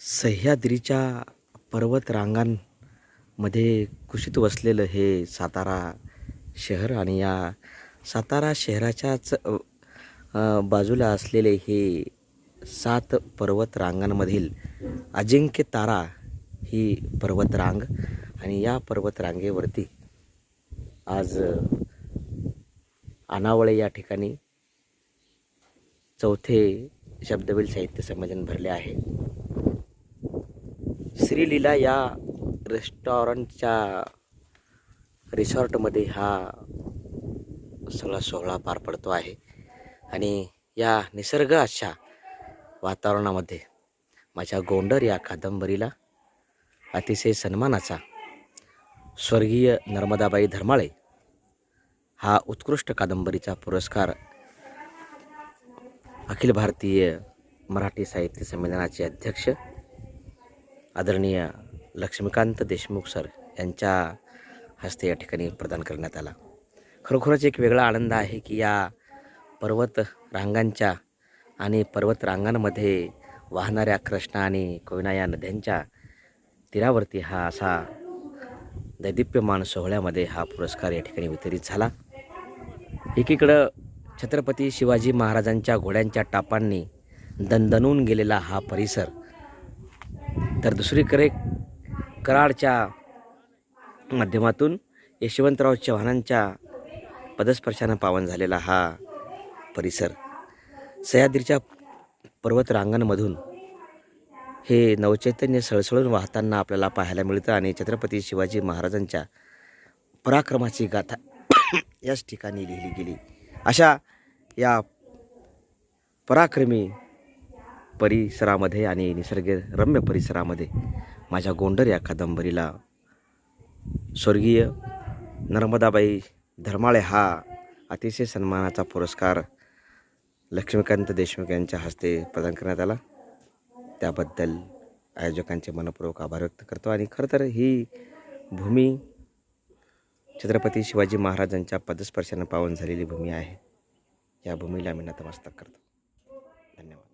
सह्याद्रीच्या पर्वतरांगांमध्ये कुशीत वसलेलं हे सातारा शहर आणि या सातारा शहराच्याच बाजूला असलेले हे सात पर्वतरांगांमधील अजिंक्य तारा ही पर्वतरांग आणि या पर्वतरांगेवरती आज अनावळे या ठिकाणी चौथे शब्दवेल साहित्य संमेलन भरले आहे. श्रीलीला या रेस्टॉरंटच्या रिसॉर्टमध्ये हा सगळा सोहळा पार पडतो आहे. आणि या निसर्ग अशा वातावरणामध्ये माझ्या गोंडर या कादंबरीला अतिशय सन्मानाचा स्वर्गीय नर्मदाबाई धर्माळे हा उत्कृष्ट कादंबरीचा पुरस्कार अखिल भारतीय मराठी साहित्य संमेलनाचे अध्यक्ष आदरणीय लक्ष्मीकांत देशमुख सर यांच्या हस्ते या ठिकाणी प्रदान करण्यात आला. खरोखरच एक वेगळा आनंद आहे की या पर्वत रांगांच्या आणि पर्वत रांगांमध्ये वाहणाऱ्या कृष्णा आणि कोयना या नद्यांच्या तीरावरती हा असा दैदिप्यमान सोहळ्यामध्ये हा पुरस्कार या ठिकाणी वितरित झाला. एकीकडं छत्रपती शिवाजी महाराजांच्या घोड्यांच्या टापांनी दणदणून गेलेला हा परिसर तर दुसरीकडे कराडच्या माध्यमातून यशवंतराव चव्हाणांच्या पदस्पर्शानं पावन झालेला हा परिसर. सह्याद्रीच्या पर्वत रांगांमधून हे नवचैतन्य सळसळून वाहताना आपल्याला पाहायला मिळतं आणि छत्रपती शिवाजी महाराजांच्या पराक्रमाची गाथा याच ठिकाणी लिहिली गेली. अशा या पराक्रमी परिसरामध्ये आणि निसर्गरम्य परिसरामध्ये माझ्या गोंडर या कादंबरीला स्वर्गीय नर्मदाबाई धर्माळे हा अतिशय सन्मानाचा पुरस्कार लक्ष्मीकांत देशमुख यांच्या हस्ते प्रदान करण्यात आला. त्याबद्दल आयोजकांचे मनपूर्वक आभार व्यक्त करतो आणि खरं तर ही भूमी छत्रपती शिवाजी महाराजांच्या पदस्पर्शानं पावन झालेली भूमी आहे. या भूमीला मी नतमस्तक करतो. धन्यवाद.